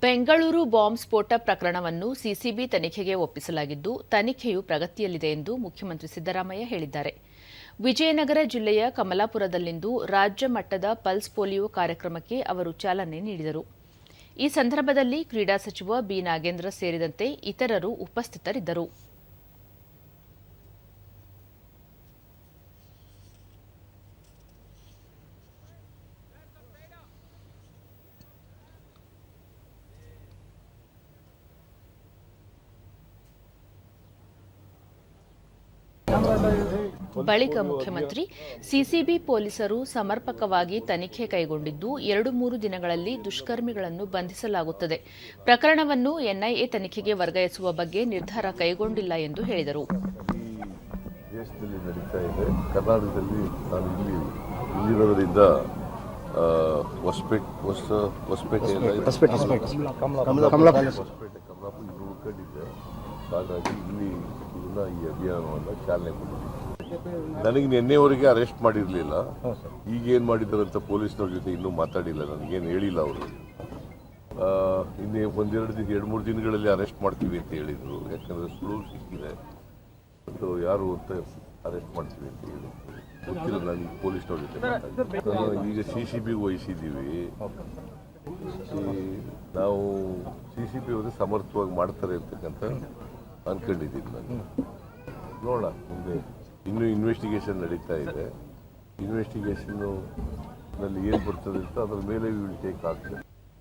Bengaluru bomb ಸ್ಫೋಟ ಪ್ರಕರಣವನ್ನು CCB ತನಿಖೆಗೆ ಒಪ್ಪಿಸಲಾಗಿದ್ದು, ತನಿಖೆಯು ಪ್ರಗತಿಯಲ್ಲಿದೆ ಎಂದು ಮುಖ್ಯಮಂತ್ರಿ ಸಿದ್ದರಾಮಯ್ಯ ಹೇಳಿದ್ದಾರೆ. ವಿಜಯನಗರ ಜಿಲ್ಲೆಯ ಕಮಲಾಪುರದಲ್ಲಿಂದು ರಾಜ್ಯ ಮಟ್ಟದ ಪಲ್ಸ್ ಪೋಲಿಯೋ ಕಾರ್ಯಕ್ರಮಕ್ಕೆ ಅವರು ಚಾಲನೆ ನೀಡಿದರು. ಈ ಸಂದರ್ಭದಲ್ಲಿ ಕ್ರೀಡಾ ಸಚಿವ ಬಿ ನಾಗೇಂದ್ರ ಸೇರಿದಂತೆ ಇತರರು ಉಪಸ್ಥಿತರಿದ್ದರು. ಬಳಿಕ ಮುಖ್ಯಮಂತ್ರಿ ಸಿಸಿಬಿ ಪೊಲೀಸರು ಸಮರ್ಪಕವಾಗಿ ತನಿಖೆ ಕೈಗೊಂಡಿದ್ದು ಎರಡು ಮೂರು ದಿನಗಳಲ್ಲಿ ದುಷ್ಕರ್ಮಿಗಳನ್ನು ಬಂಧಿಸಲಾಗುತ್ತದೆ. ಪ್ರಕರಣವನ್ನು ಎನ್ಐಎ ತನಿಖೆಗೆ ವರ್ಗಾಯಿಸುವ ಬಗ್ಗೆ ನಿರ್ಧಾರ ಕೈಗೊಂಡಿಲ್ಲ ಎಂದು ಹೇಳಿದರು. ದೇಶದಲ್ಲಿ ನಡೀತಾ ಇದೆ. ಕರ್ನಾಟಕದಲ್ಲಿ ನಾನು ಇಲ್ಲಿ ಇಲ್ಲಿರೋದರಿಂದ ಆ, ಹೊಸಪೇಟೆ ಹೊಸ ಹೊಸಪೇಟೆ ಹೊಸಪೇಟೆ ಕಮಲಾಪುರ ಇಬ್ರು ಉಳ್ಕೊಂಡಿದ್ದೆ ಹಾಗಾಗಿ ಇಲ್ಲಿ ಇದನ್ನ ಈ ಅಭಿಯಾನವನ್ನು ಚಾಲನೆ ಕೊಟ್ಟಿದ್ದೀನಿ. ನನಗೆ ನಿನ್ನೆವರೆಗೆ ಅರೆಸ್ಟ್ ಮಾಡಿರಲಿಲ್ಲ. ಈಗ ಏನು ಮಾಡಿದ್ದಾರೆ ಅಂತ ಪೊಲೀಸ್ನವ್ರ ಜೊತೆ ಇನ್ನೂ ಮಾತಾಡಿಲ್ಲ. ನನಗೇನು ಹೇಳಿಲ್ಲ ಅವರು. ಇನ್ನೇ ಒಂದೆರಡು ದಿನ, ಎರಡು ಮೂರು ದಿನಗಳಲ್ಲಿ ಅರೆಸ್ಟ್ ಮಾಡ್ತೀವಿ ಅಂತ ಹೇಳಿದರು. ಯಾಕಂದರೆ ಸುಳ್ಳು ಸಿಕ್ಕಿದೆ. ಮತ್ತು ಯಾರು ಅಂತ ಅರೆಸ್ಟ್ ಮಾಡ್ತೀವಿ ಅಂತ ಹೇಳಿ ಗೊತ್ತಿಲ್ಲ ನನಗೆ ಪೊಲೀಸ್ನವ್ರ ಜೊತೆ ಈಗ ಸಿ ಸಿ ಬಿ ವಹಿಸಿದ್ದೀವಿ. ನಾವು ಸಿ ಸಿ ಬಿ ಅವರು ಸಮರ್ಥವಾಗಿ ಮಾಡ್ತಾರೆ ಅಂತಕ್ಕಂಥ ಅನ್ಕೊಂಡಿದ್ದೀನಿ ನಾನು. ನೋಡೋಣ, ಮುಂದೆ. ಇನ್ನೂ ಇನ್ವೆಸ್ಟಿಗೇಷನ್ ನಡೀತಾ ಇದೆ. ಇನ್ವೆಸ್ಟಿಗೇಷನ್ನು ನಲ್ಲಿ ಏನು ಬರ್ತದೆ ಅಂತ ಅದ್ರ ಮೇಲೆ ವಿಲ್ ಟೇಕ್ ಆಗ್ತದೆ